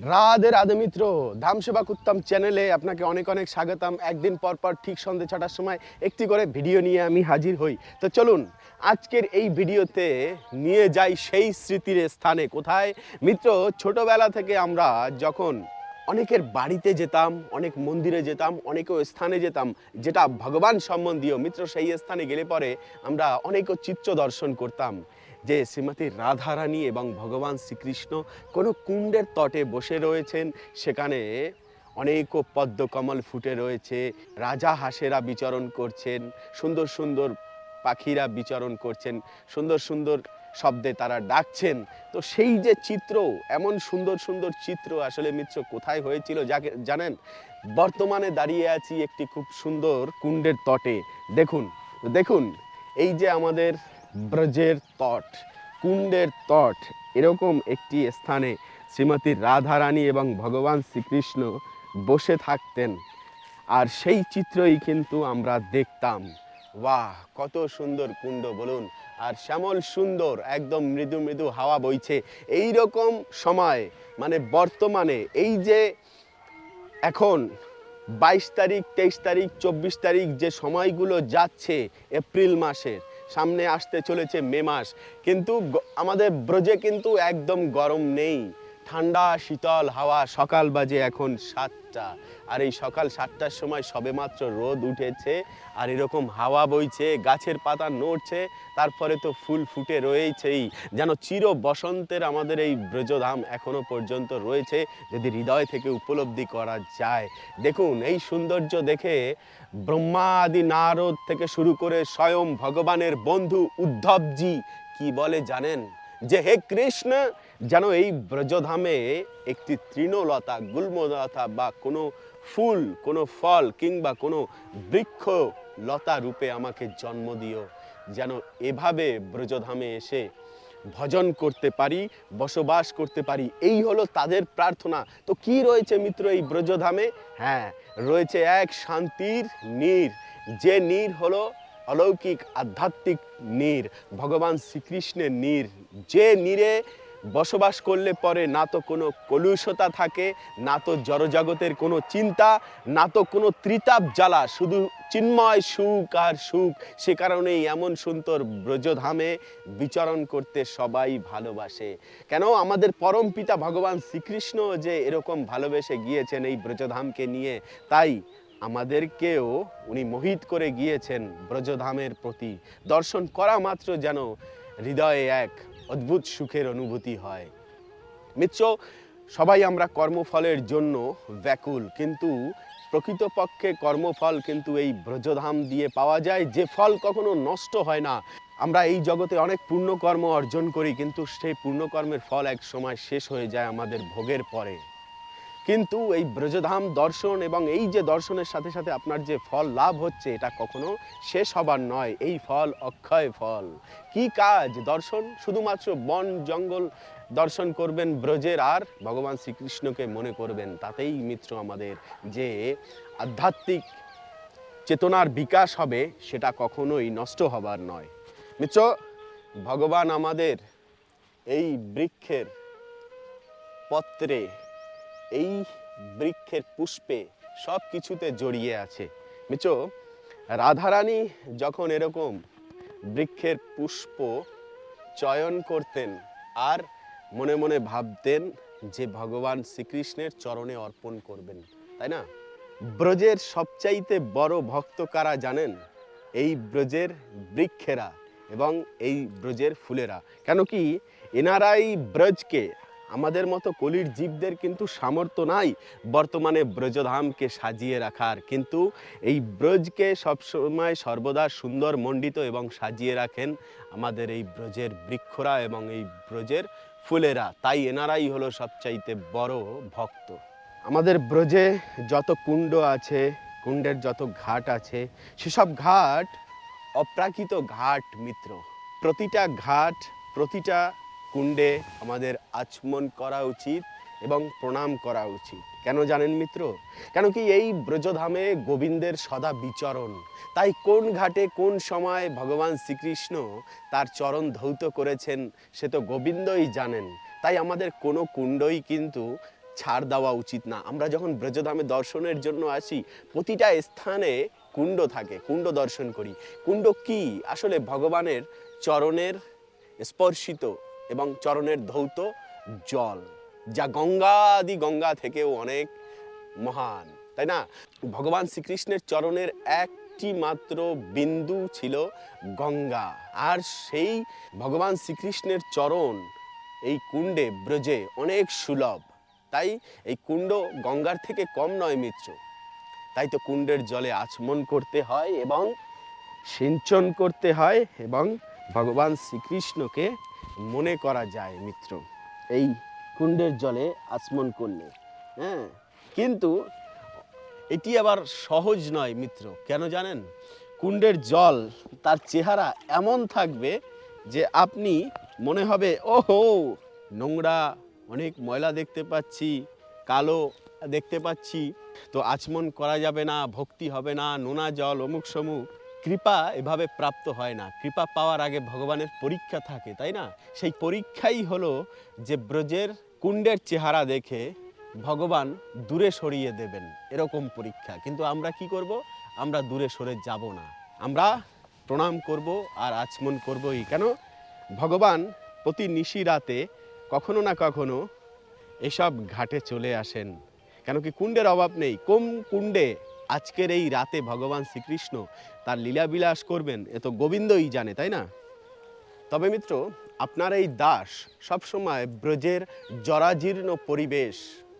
রাধে রাধে মিত্র, ধাম সেবা কুত্তাম চ্যানেলে আপনাকে অনেক অনেক স্বাগতম। একদিন পর পর ঠিক সন্ধে ছটার সময় একটি করে ভিডিও নিয়ে আমি হাজির হই। তো চলুন, আজকের এই ভিডিওতে নিয়ে যাই সেই স্মৃতির স্থানে। কোথায়? মিত্র, ছোটবেলা থেকে আমরা যখন অনেকের বাড়িতে যেতাম, অনেক মন্দিরে যেতাম অনেক স্থানে যেতাম, যেটা ভগবান সম্বন্ধীয়, মিত্র সেই স্থানে গেলে পরে আমরা অনেক চিত্র দর্শন করতাম। যে শ্রীমতী রাধারানী এবং ভগবান শ্রীকৃষ্ণ কোনো কুণ্ডের তটে বসে রয়েছেন, সেখানে অনেক পদ্মকমল ফুটে রয়েছে, রাজা হাঁসেরা বিচরণ করছেন, সুন্দর সুন্দর পাখিরা বিচরণ করছেন, সুন্দর সুন্দর শব্দে তারা ডাকছেন। তো সেই যে চিত্র, এমন সুন্দর সুন্দর চিত্র আসলে মিত্র কোথায় হয়েছিল যাকে, জানেন? বর্তমানে দাঁড়িয়ে আছি একটি খুব সুন্দর কুণ্ডের তটে। দেখুন দেখুন, এই যে আমাদের ব্রজের তট, কুণ্ডের তট। এরকম একটি স্থানে শ্রীমতী রাধারানী এবং ভগবান শ্রীকৃষ্ণ বসে থাকতেন। আর সেই চিত্রই কিন্তু আমরা দেখতাম। বাহ কত সুন্দর কুণ্ড, বলুন। আর শ্যামল সুন্দর, একদম মৃদু মৃদু হাওয়া বইছে। এই রকম সময় মানে বর্তমানে, এই যে এখন বাইশ তারিখ, তেইশ তারিখ, চব্বিশ তারিখ যে সময়গুলো যাচ্ছে, এপ্রিল মাসের সামনে আসতে চলেছে মে মাস। কিন্তু আমাদের ব্রজে কিন্তু একদম গরম নেই। ঠান্ডা, শীতল, হাওয়া, সকাল বাজে এখন সাতটা। আর এই সকাল সাতটার সময় সবেমাত্র রোদ উঠেছে, আর এরকম হাওয়া বইছে, গাছের পাতা নড়ছে তারপরে তো ফুল ফুটে রয়েছেই। যেন চির বসন্তের আমাদের এই ব্রজধাম এখনও পর্যন্ত রয়েছে, যদি হৃদয় থেকে উপলব্ধি করা যায়। দেখুন, এই সৌন্দর্য দেখে ব্রহ্মা আদি নারদ থেকে শুরু করে স্বয়ং ভগবানের বন্ধু উদ্ধবজি, কি বলে জানেন? যে হে কৃষ্ণ যেন এই ব্রজধামে একটি তৃণলতা, গুল্মলতা বা কোনো ফুল, কোনো ফল কিংবা কোনো বৃক্ষ লতা রূপে আমাকে জন্ম দিও। যেন এভাবে ব্রজধামে এসে ভজন করতে পারি, বসবাস করতে পারি, এই হলো তাদের প্রার্থনা। তো কি রয়েছে মিত্র এই ব্রজধামে? হ্যাঁ রয়েছে এক শান্তির নীর। যে নীর হলো অলৌকিক, আধ্যাত্মিক নীর, ভগবান শ্রীকৃষ্ণের নীর। যে নীরে বসবাস করলে পরে না তো কোনো কলুষতা থাকে, না তো জড়জগতের কোনো চিন্তা, না তো কোনো ত্রিতাপ জ্বালা, শুধু চিন্ময় সুখ আর সুখ। সে কারণেই এমন সুন্দর ব্রজধামে বিচরণ করতে সবাই ভালোবাসে। কেন? আমাদের পরম পিতা ভগবান শ্রীকৃষ্ণ যে এরকম ভালোবেসে গিয়েছেন এই ব্রজধামকে নিয়ে, তাই আমাদেরকেও উনি মোহিত করে গিয়েছেন ব্রজধামের প্রতি। দর্শন করা মাত্র যেন হৃদয়ে এক অদ্ভুত সুখের অনুভূতি হয়। মিত্র, সবাই আমরা কর্মফলের জন্য ব্যাকুল, কিন্তু প্রকৃতপক্ষে কর্মফল কিন্তু এই ব্রজধাম দিয়ে পাওয়া যায়, যে ফল কখনো নষ্ট হয় না। আমরা এই জগতে অনেক পুণ্যকর্ম অর্জন করি, কিন্তু সেই পুণ্যকর্মের ফল এক সময় শেষ হয়ে যায় আমাদের ভোগের পরে। কিন্তু এই ব্রজধাম দর্শন এবং এই যে দর্শনের সাথে সাথে আপনার যে ফল লাভ হচ্ছে, এটা কখনো শেষ হবার নয়। এই ফল অক্ষয় ফল। কি কাজ? দর্শন? শুধুমাত্র বন, জঙ্গল দর্শন করবেন ব্রজের, আর ভগবান শ্রীকৃষ্ণকে মনে করবেন। তাতেই মিত্র আমাদের যে আধ্যাত্মিক চেতনার বিকাশ হবে, সেটা কখনোই নষ্ট হবার নয়। মিত্র, ভগবান আমাদের এই বৃক্ষের পত্রে এই বৃক্ষের পুষ্পে সব কিছুতে জড়িয়ে আছে। মিচো রাধারানী যখন এরকম বৃক্ষের পুষ্প চয়ন করতেন আর মনে মনে ভাবতেন যে ভগবান শ্রীকৃষ্ণের চরণে অর্পণ করবেন, তাই না? ব্রজের সবচাইতে বড় ভক্ত কারা জানেন? এই ব্রজের বৃক্ষেরা এবং এই ব্রজের ফুলেরা। কেন কি এনারাই ব্রজকে আমাদের মতো কলির জীবদের কিন্তু সামর্থ্য নাই বর্তমানে ব্রজধামকে সাজিয়ে রাখার। কিন্তু এই ব্রজকে সবসময় সর্বদা সুন্দর মণ্ডিত এবং সাজিয়ে রাখেন আমাদের এই ব্রজের বৃক্ষরা এবং এই ব্রজের ফুলেরা। তাই এনারাই হলো সবচাইতে বড় ভক্ত। আমাদের ব্রজে যত কুণ্ড আছে, কুণ্ডের যত ঘাট আছে, সেসব ঘাট অপ্রাকৃত ঘাট মিত্র। প্রতিটা ঘাট, প্রতিটা কুণ্ডে আমাদের আচমন করা উচিত এবং প্রণাম করা উচিত। কেন জানেন মিত্র? কেন কি এই ব্রজধামে গোবিন্দের সদা বিচরণ? তাই কোন ঘাটে কোন সময় ভগবান শ্রীকৃষ্ণ তার চরণ ধৌত করেছেন সে তো গোবিন্দই জানেন। তাই আমাদের কোনো কুণ্ডই কিন্তু ছাড় দেওয়া উচিত না। আমরা যখন ব্রজধামে দর্শনের জন্য আসি, প্রতিটা স্থানে কুণ্ড থাকে, কুণ্ড দর্শন করি। কুণ্ড কি? আসলে ভগবানের চরণের স্পর্শিত এবং চরণের ধৌত জল, যা গঙ্গাদি গঙ্গা থেকেও অনেক মহান, তাই না? ভগবান শ্রীকৃষ্ণের চরণের একটি মাত্র বিন্দু ছিল গঙ্গা, আর সেই ভগবান শ্রীকৃষ্ণের চরণ এই কুণ্ডে, ব্রজে অনেক সুলভ, তাই এই কুণ্ড গঙ্গার থেকে কম নয় মিত্র। তাই তো কুণ্ডের জলে আচমন করতে হয় এবং সিঞ্চন করতে হয় এবং ভগবান শ্রীকৃষ্ণকে মনে করা যায়, মিত্র। এই কুণ্ডের জলে আচমন করলে হ্যাঁ? কিন্তু এটি আবার সহজ নয়, মিত্র। কেন জানেন? কুণ্ডের জল তার চেহারা এমন থাকবে যে আপনি মনে হবে, ওহো, নোংরা, অনেক ময়লা দেখতে পাচ্ছি, কালো দেখতে পাচ্ছি। তো আচমন করা যাবে না, ভক্তি হবে না, নোনা জল অমুক সমুক কৃপা এভাবে প্রাপ্ত হয় না। কৃপা পাওয়ার আগে ভগবানের পরীক্ষা থাকে, তাই না? সেই পরীক্ষাই হলো যে ব্রজের কুণ্ডের চেহারা দেখে ভগবান দূরে সরিয়ে দেবেন, এরকম পরীক্ষা। কিন্তু আমরা কি করব? আমরা দূরে সরে যাব না। আমরা প্রণাম করব আর আচমন করবই। কেন? ভগবান প্রতি নিশি রাতে কখনো না কখনো এসব ঘাটে চলে আসেন। কেন কি কুণ্ডের অভাব নেই? কোন কুণ্ডে আজকের এই রাতে ভগবান শ্রীকৃষ্ণ তার লীলাবিলাস করবেন, এ তো গোবিন্দই জানে, তাই না? তবে মিত্র, আপনার এই দাস সবসময় ব্রজের জরাজীর্ণ পরিবেশ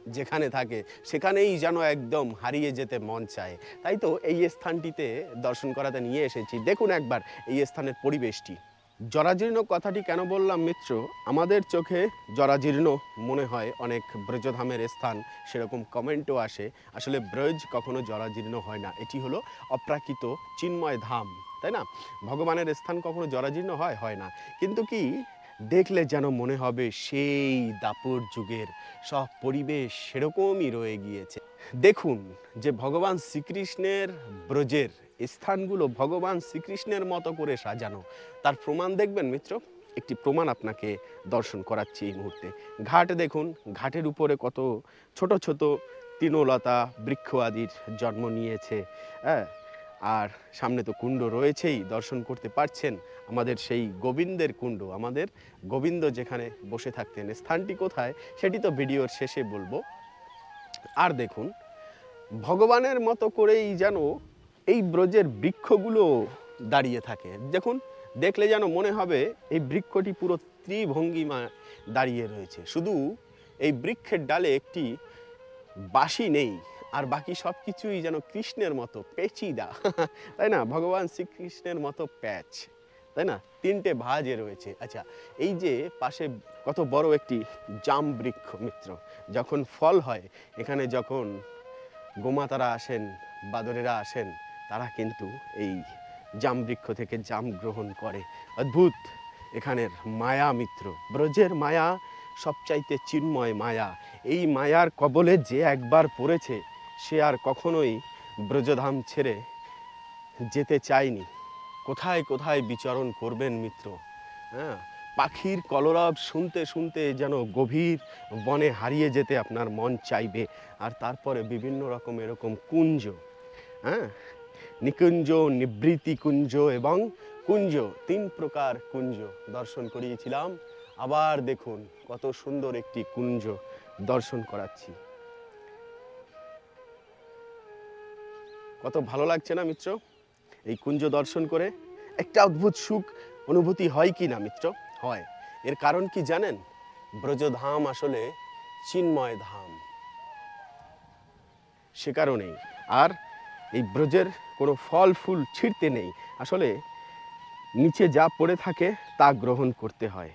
যেখানে থাকে, সেখানেই যেন একদম হারিয়ে যেতে মন চায়। তাই তো এই স্থানটিতে দর্শন করাতে নিয়ে এসেছি। দেখুন একবার এই স্থানের পরিবেশটি। জরাজীর্ণ কথাটি কেন বললাম মিত্র? আমাদের চোখে জরাজীর্ণ মনে হয় অনেক ব্রজধামের স্থান, সেরকম কমেন্টও আসে। আসলে ব্রজ কখনো জরাজীর্ণ হয় না। এটি হলো অপ্রাকৃত চিন্ময় ধাম, তাই না? ভগবানের স্থান কখনো জরাজীর্ণ হয়? হয় না। কিন্তু কি? দেখলে যেন মনে হবে সেই দাপর যুগের সব পরিবেশ সেরকমই রয়ে গিয়েছে। দেখুন যে ভগবান শ্রীকৃষ্ণের ব্রজের স্থানগুলো ভগবান শ্রীকৃষ্ণের মতো করে সাজানো। তার প্রমাণ দেখবেন মিত্র? একটি প্রমাণ আপনাকে দর্শন করাচ্ছি এই মুহূর্তে। ঘাট দেখুন, ঘাটের উপরে কত ছোট ছোট তৃণলতা বৃক্ষ আদির জন্ম নিয়েছে হ্যাঁ? আর সামনে তো কুণ্ড রয়েছেই, দর্শন করতে পারছেন আমাদের সেই গোবিন্দের কুণ্ড। আমাদের গোবিন্দ যেখানে বসে থাকতেন, স্থানটি কোথায় সেটি তো ভিডিওর শেষে বলব। আর দেখুন, ভগবানের মতো করেই যেন এই ব্রজের বৃক্ষগুলো দাঁড়িয়ে থাকে। দেখুন, দেখলে যেন মনে হবে এই বৃক্ষটি পুরো ত্রিভঙ্গিমা দাঁড়িয়ে রয়েছে। শুধু এই বৃক্ষের ডালে একটি বাসি নেই, আর বাকি সব কিছুই যেন কৃষ্ণের মতো পেচিদা। তাই না? ভগবান শ্রীকৃষ্ণের মতো প্যাচ। তাই না? তিনটে ভাজে রয়েছে। আচ্ছা এই যে পাশে কত বড় একটি জাম বৃক্ষ মিত্র, যখন ফল হয়, এখানে যখন গোমাতারা আসেন, বাদরেরা আসেন তারা কিন্তু এই জাম বৃক্ষ থেকে জাম গ্রহণ করে। অদ্ভুত! এখানের মায়া মিত্র, ব্রজের মায়া সবচাইতে চিন্ময় মায়া। এই মায়ার কবলে যে একবার পড়েছে, সে আর কখনোই ব্রজধাম ছেড়ে যেতে চায়নি। কোথায় কোথায় বিচরণ করবেন মিত্র? হ্যাঁ পাখির কলরব শুনতে শুনতে যেন গভীর বনে হারিয়ে যেতে আপনার মন চাইবে। আর তারপরে বিভিন্ন রকম এরকম কুঞ্জ হ্যাঁ নিকুঞ্জ নিবৃত্তি কুঞ্জ এবং কুঞ্জ, তিন প্রকার কুঞ্জ দর্শন করিয়েছিলাম। আবার দেখুন কত সুন্দর একটি কুঞ্জ দর্শন করাচ্ছি। কত ভালো লাগছে না মিত্র? এই কুঞ্জ দর্শন করে একটা অদ্ভুত সুখ অনুভূতি হয় কি না মিত্র? হয়। এর কারণ কি জানেন? ব্রজধাম আসলে চিন্ময় ধাম। সে কারণেই। আর এই ব্রজের কোনো ফল, ফুল ছিঁড়তে নেই। আসলে নিচে যা পড়ে থাকে, তা গ্রহণ করতে হয়।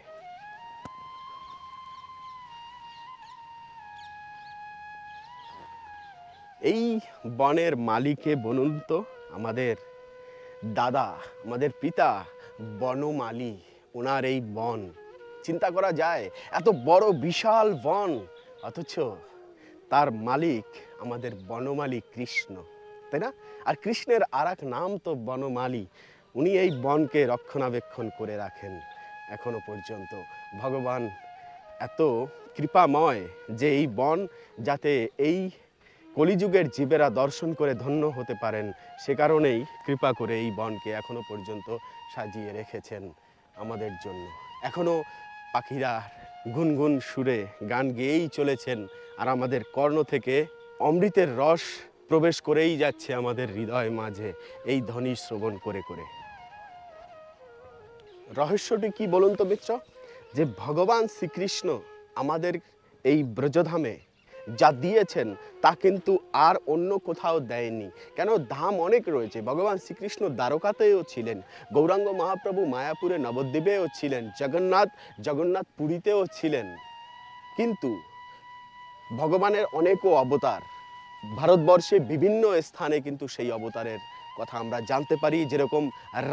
এই বনের মালিকে বলুন তো আমাদের দাদা, আমাদের পিতা বনমালী, ওনার এই বন। চিন্তা করা যায়, এত বড় বিশাল বন, অথচ তার মালিক আমাদের বনমালী কৃষ্ণ। তাই না? আর কৃষ্ণের আর নাম তো বনমালী। উনি এই বনকে রক্ষণাবেক্ষণ করে রাখেন এখনও পর্যন্ত। ভগবান এত কৃপাময় যে এই বন যাতে এই কলিযুগের জীবেরা দর্শন করে ধন্য হতে পারেন, সে কারণেই কৃপা করে এই বনকে এখনও পর্যন্ত সাজিয়ে রেখেছেন আমাদের জন্য। এখনও পাখিরা গুনগুন সুরে গান গেয়েই চলেছেন, আর আমাদের কর্ণ থেকে অমৃতের রস প্রবেশ করেই যাচ্ছে আমাদের হৃদয় মাঝে এই ধ্বনি শ্রবণ করে করে। রহস্যটি কি বলুন তো মিত্র? যে ভগবান শ্রীকৃষ্ণ আমাদের এই ব্রজধামে যা দিয়েছেন তা কিন্তু আর অন্য কোথাও দেয়নি। কেন? ধাম অনেক রয়েছে। ভগবান শ্রীকৃষ্ণ দ্বারকাতেও ছিলেন। গৌরাঙ্গ মহাপ্রভু মায়াপুরে নবদ্বীপেও ছিলেন। জগন্নাথ জগন্নাথ পুরীতেও ছিলেন। কিন্তু ভগবানের অনেকও অবতার। ভারতবর্ষে বিভিন্ন স্থানে কিন্তু সেই অবতারের কথা আমরা জানতে পারি, যেরকম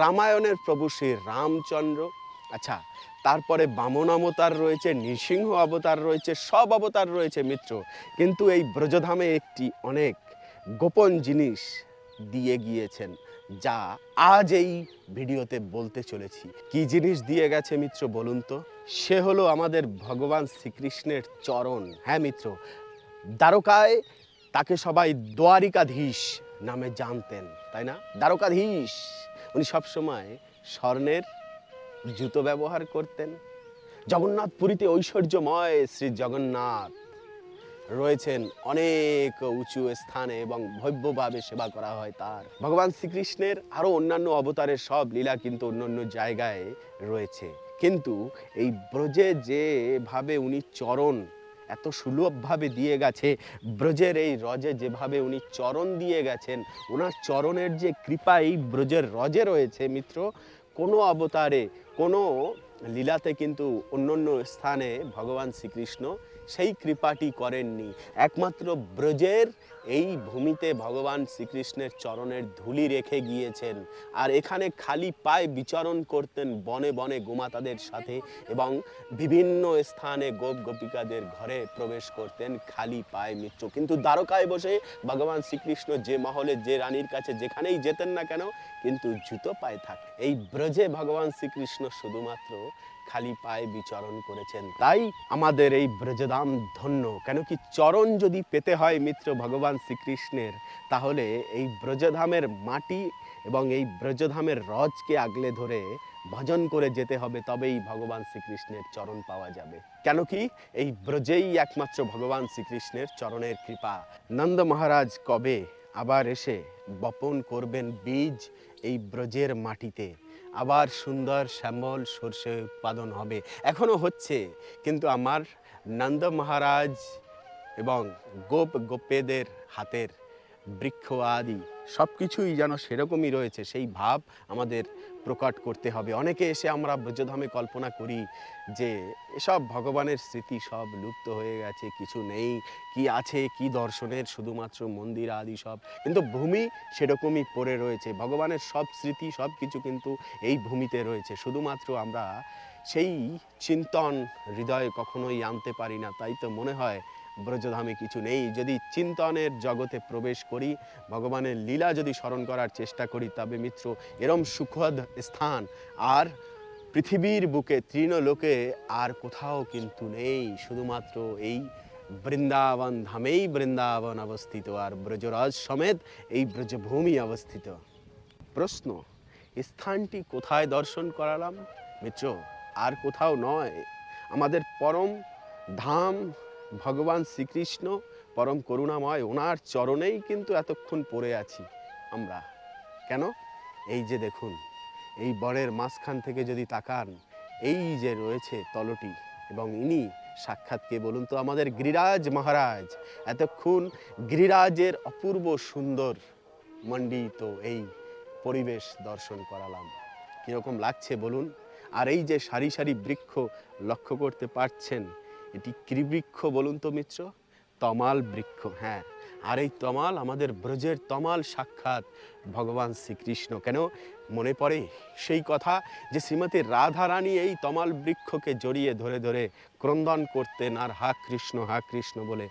রামায়ণের প্রভু শ্রী রামচন্দ্র। আচ্ছা তারপরে বামন অবতার রয়েছে, নৃসিংহ অবতার রয়েছে, সব অবতার রয়েছে মিত্র। কিন্তু এই ব্রজধামে একটি অনেক গোপন জিনিস দিয়ে গিয়েছেন, যা আজ এই ভিডিওতে বলতে চলেছি। কি জিনিস দিয়ে গেছে মিত্র, বলুন তো? সে হলো আমাদের ভগবান শ্রীকৃষ্ণের চরণ। হ্যাঁ মিত্র, দ্বারকায় তাকে সবাই দ্বারিকাধীশ নামে জানতেন, তাই না? দ্বারকাধীশ, উনি সবসময় স্বর্ণের জুতো ব্যবহার করতেন। জগন্নাথ পুরীতে ঐশ্বর্যময় শ্রী জগন্নাথ রয়েছেন অনেক উঁচু স্থানে এবং ভব্যভাবে সেবা করা হয় তার। ভগবান শ্রীকৃষ্ণের আরও অন্যান্য অবতারের সব লীলা কিন্তু অন্য অন্য জায়গায় রয়েছে। কিন্তু এই ব্রজে যেভাবে উনি চরণ এত সুলভভাবে দিয়ে গেছে। ব্রজের এই রজে যেভাবে উনি চরণ দিয়ে গেছেন, ওনার চরণের যে কৃপা এই ব্রজের রজে রয়েছে মিত্র, কোনো অবতারে, কোনো লীলাতে কিন্তু অন্য অন্য স্থানে ভগবান শ্রীকৃষ্ণ সেই কৃপাটি করেননি। একমাত্র ব্রজের এই ভূমিতে ভগবান শ্রীকৃষ্ণের চরণের ধুলি রেখে গিয়েছেন আর এখানে খালি পায়ে বিচরণ করতেন বনে বনে গোমাতাদের সাথে এবং বিভিন্ন স্থানে গোপ গোপিকাদের ঘরে প্রবেশ করতেন খালি পায়ে মিত্র কিন্তু দ্বারকায় বসে ভগবান শ্রীকৃষ্ণ যে মহলে যে রানীর কাছে যেখানেই যেতেন না কেন, কিন্তু জুতো পায়ে থাক। এই ব্রজে ভগবান শ্রীকৃষ্ণ শুধুমাত্র খালি পায়ে বিচরণ করেছেন। তাই আমাদের এই ব্রজধাম ধন্য। কেন কি চরণ যদি পেতে হয় মিত্র ভগবান শ্রীকৃষ্ণের, তাহলে এই ব্রজধামের মাটি এবং এই ব্রজধামের রজকে আগলে ধরে ভজন করে যেতে হবে, তবেই ভগবান শ্রীকৃষ্ণের চরণ পাওয়া যাবে। কেন কি এই ব্রজেই একমাত্র ভগবান শ্রীকৃষ্ণের চরণের কৃপা। নন্দ মহারাজ কবে আবার এসে বপন করবেন বীজ এই ব্রজের মাটিতে? আবার সুন্দর শ্যামল সর্ষে উৎপাদন হবে। এখনও হচ্ছে, কিন্তু আমার নন্দ মহারাজ এবং গোপ গোপেদের হাতের বৃক্ষ আদি সব কিছুই যেন সেরকমই রয়েছে, সেই ভাব আমাদের প্রকট করতে হবে। অনেকে এসে আমরা ব্রজধামে কল্পনা করি যে এসব ভগবানের স্মৃতি সব লুপ্ত হয়ে গেছে, কিছু নেই, কি আছে, কি দর্শনের, শুধুমাত্র মন্দির আদি সব। কিন্তু ভূমি সেরকমই পড়ে রয়েছে, ভগবানের সব স্মৃতি সব কিছু কিন্তু এই ভূমিতে রয়েছে। শুধুমাত্র আমরা সেই চিন্তন হৃদয়ে কখনোই আনতে পারি না, তাই তো মনে হয় ব্রজধামে কিছু নেই। যদি চিন্তনের জগতে প্রবেশ করি, ভগবানের লীলা যদি স্মরণ করার চেষ্টা করি, তবে মিত্র, এরম সুখদ স্থান আর পৃথিবীর বুকে তৃণলোকে আর কোথাও কিন্তু নেই। শুধুমাত্র এই বৃন্দাবন ধামেই বৃন্দাবন অবস্থিত আর ব্রজরাজ সমেত এই ব্রজভূমি অবস্থিত। প্রশ্ন স্থানটি কোথায় দর্শন করালাম? মিত্র, আর কোথাও নয়। আমাদের পরম ধাম ভগবান শ্রীকৃষ্ণ পরম করুণাময়, ওনার চরণেই কিন্তু এতক্ষণ পড়ে আছি আমরা। কেন? এই যে দেখুন, এই বনের মাঝখান থেকে যদি তাকান, এই যে রয়েছে তলটি এবং ইনি সাক্ষাৎ কে বলুন তো আমাদের গিরিরাজ মহারাজ, এতক্ষণ গিরিরাজের অপূর্ব সুন্দর মণ্ডিত এই পরিবেশ দর্শন করালাম। কীরকম লাগছে বলুন? আর এই যে সারি সারি বৃক্ষ লক্ষ্য করতে পারছেন এটি কি বৃক্ষ বলুন তো মিত্র? তমাল বৃক্ষ হ্যাঁ। আর এই তমাল আমাদের ব্রজের তমাল সাক্ষাৎ ভগবান শ্রীকৃষ্ণ। কেন? মনে পড়ে সেই কথা যে শ্রীমতী রাধারানী এই তমাল বৃক্ষকে জড়িয়ে ধরে ধরে ক্রন্দন করতেন আর হা কৃষ্ণ হা কৃষ্ণ বলে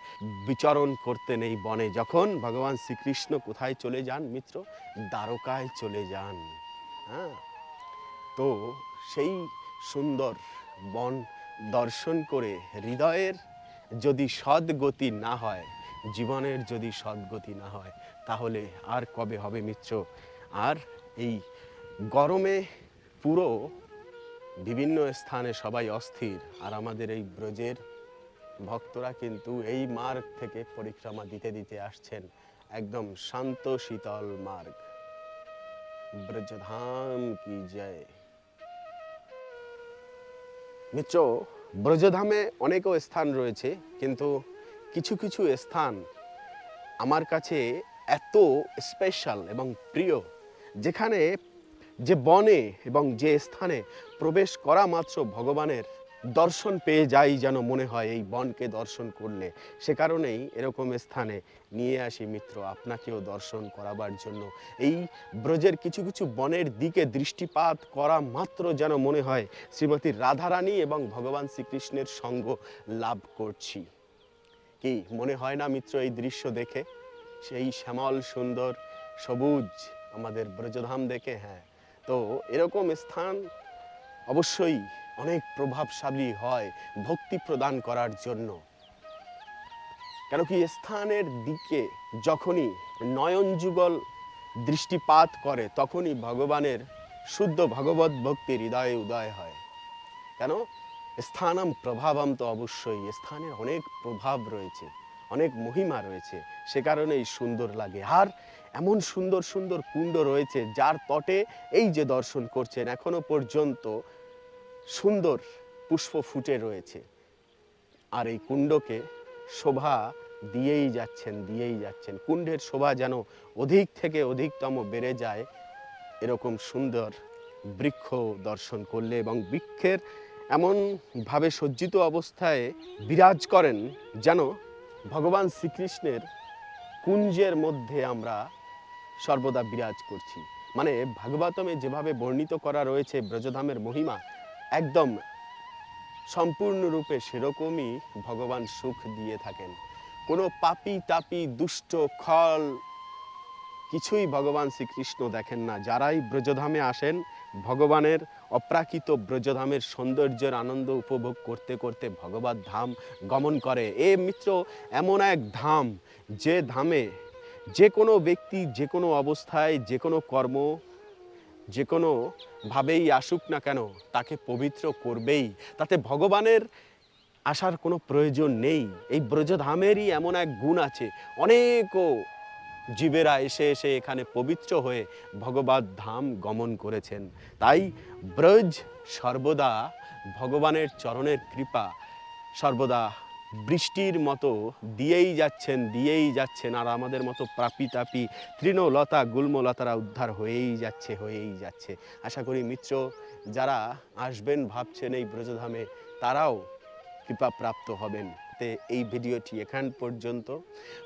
বিচরণ করতেন এই বনে। যখন ভগবান শ্রীকৃষ্ণ কোথায় চলে যান মিত্র? দ্বারকায় চলে যান। হ্যাঁ। তো সেই সুন্দর বন দর্শন করে হৃদয়ের যদি সদ্গতি না হয়, জীবনের যদি সদ্গতি না হয়, তাহলে আর কবে হবে মিত্র? আর এই গরমে পুরো বিভিন্ন স্থানে সবাই অস্থির। আর আমাদের এই ব্রজের ভক্তরা কিন্তু এই মার্গ থেকে পরিক্রমা দিতে দিতে আসছেন একদম শান্ত, শীতল মার্গ। ব্রজধাম কি জয়? মিত্র, ব্রজধামে অনেকও স্থান রয়েছে, কিন্তু কিছু কিছু স্থান আমার কাছে এত স্পেশাল এবং প্রিয়, যেখানে যে বনে এবং যে স্থানে প্রবেশ করা মাত্র ভগবানের দর্শন পেয়ে যাই যেন মনে হয় এই বনকে দর্শন করলে। সে কারণেই এরকম স্থানে নিয়ে আসি মিত্র, আপনাকেও দর্শন করাবার জন্য। এই ব্রজের কিছু কিছু বনের দিকে দৃষ্টিপাত করা মাত্র যেন মনে হয় শ্রীমতী রাধারানী এবং ভগবান শ্রীকৃষ্ণের সঙ্গ লাভ করছি। কি মনে হয় না মিত্র এই দৃশ্য দেখে? সেই শ্যামল সুন্দর সবুজ আমাদের ব্রজধাম দেখে হ্যাঁ। তো এরকম স্থান অবশ্যই অনেক প্রভাবশালী হয় ভক্তি প্রদান করার জন্য। কেন কি স্থানের দিকে যখনই নয়ন যুগল দৃষ্টিপাত করে, তখনই ভগবানের শুদ্ধ ভগবত ভক্তি হৃদয়ে উদয় হয়। কেন? স্থানাম প্রভাবম তো অবশ্যই স্থানের অনেক প্রভাব রয়েছে, অনেক মহিমা রয়েছে, সে কারণেই সুন্দর লাগে। আর এমন সুন্দর সুন্দর কুণ্ড রয়েছে, যার তটে এই যে দর্শন করছেন, এখনও পর্যন্ত সুন্দর পুষ্প ফুটে রয়েছে। আর এই কুণ্ডকে শোভা দিয়েই যাচ্ছেন দিয়েই যাচ্ছেন। কুণ্ডের শোভা যেন অধিক থেকে অধিকতম বেড়ে যায়, এরকম সুন্দর বৃক্ষ দর্শন করলে এবং বৃক্ষের এমনভাবে সজ্জিত অবস্থায় বিরাজ করেন যেন ভগবান শ্রীকৃষ্ণের কুঞ্জের মধ্যে আমরা সর্বদা বিরাজ করছি। মানে ভাগবতমে যেভাবে বর্ণিত করা রয়েছে ব্রজধামের মহিমা একদম সম্পূর্ণরূপে সেরকমই ভগবান সুখ দিয়ে থাকেন। কোনো পাপি তাপি দুষ্ট খল কিছুই ভগবান শ্রীকৃষ্ণ দেখেন না। যারাই ব্রজধামে আসেন, ভগবানের অপ্রাকৃত ব্রজধামের সৌন্দর্যের আনন্দ উপভোগ করতে করতে ভগবত ধাম গমন করে। এ মিত্র, এমন এক ধাম, যে ধামে যে কোনো ব্যক্তি যে কোনো অবস্থায় যে কোনো কর্ম যে কোনো ভাবেই আসুক না কেন, তাকে পবিত্র করবেই। তাতে ভগবানের আসার কোনো প্রয়োজন নেই। এই ব্রজধামেরই এমন এক গুণ আছে। অনেকও জীবেরা এসে এসে এখানে পবিত্র হয়ে ভগবত ধাম গমন করেছেন। তাই ব্রজ সর্বদা ভগবানের চরণের কৃপা, সর্বদা বৃষ্টির মতো দিয়েই যাচ্ছেন দিয়েই যাচ্ছেন। আর আমাদের মতো প্রাপি তাপি তৃণলতা গুল্মলতারা উদ্ধার হয়েই যাচ্ছে হয়েই যাচ্ছে। আশা করি মিত্র, যারা আসবেন, ভাবছেন এই ব্রজধামে, তারাও কৃপা প্রাপ্ত হবেন। তে এই ভিডিওটি এখান পর্যন্ত।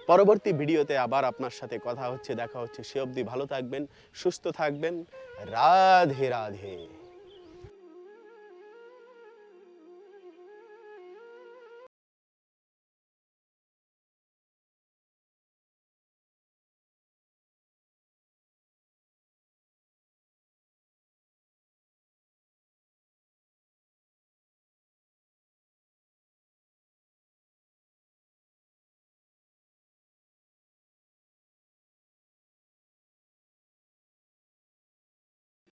পরবর্তী ভিডিওতে আবার আপনার সাথে কথা হচ্ছে, দেখা হচ্ছে। সে অবধি ভালো থাকবেন, সুস্থ থাকবেন। রাধে রাধে।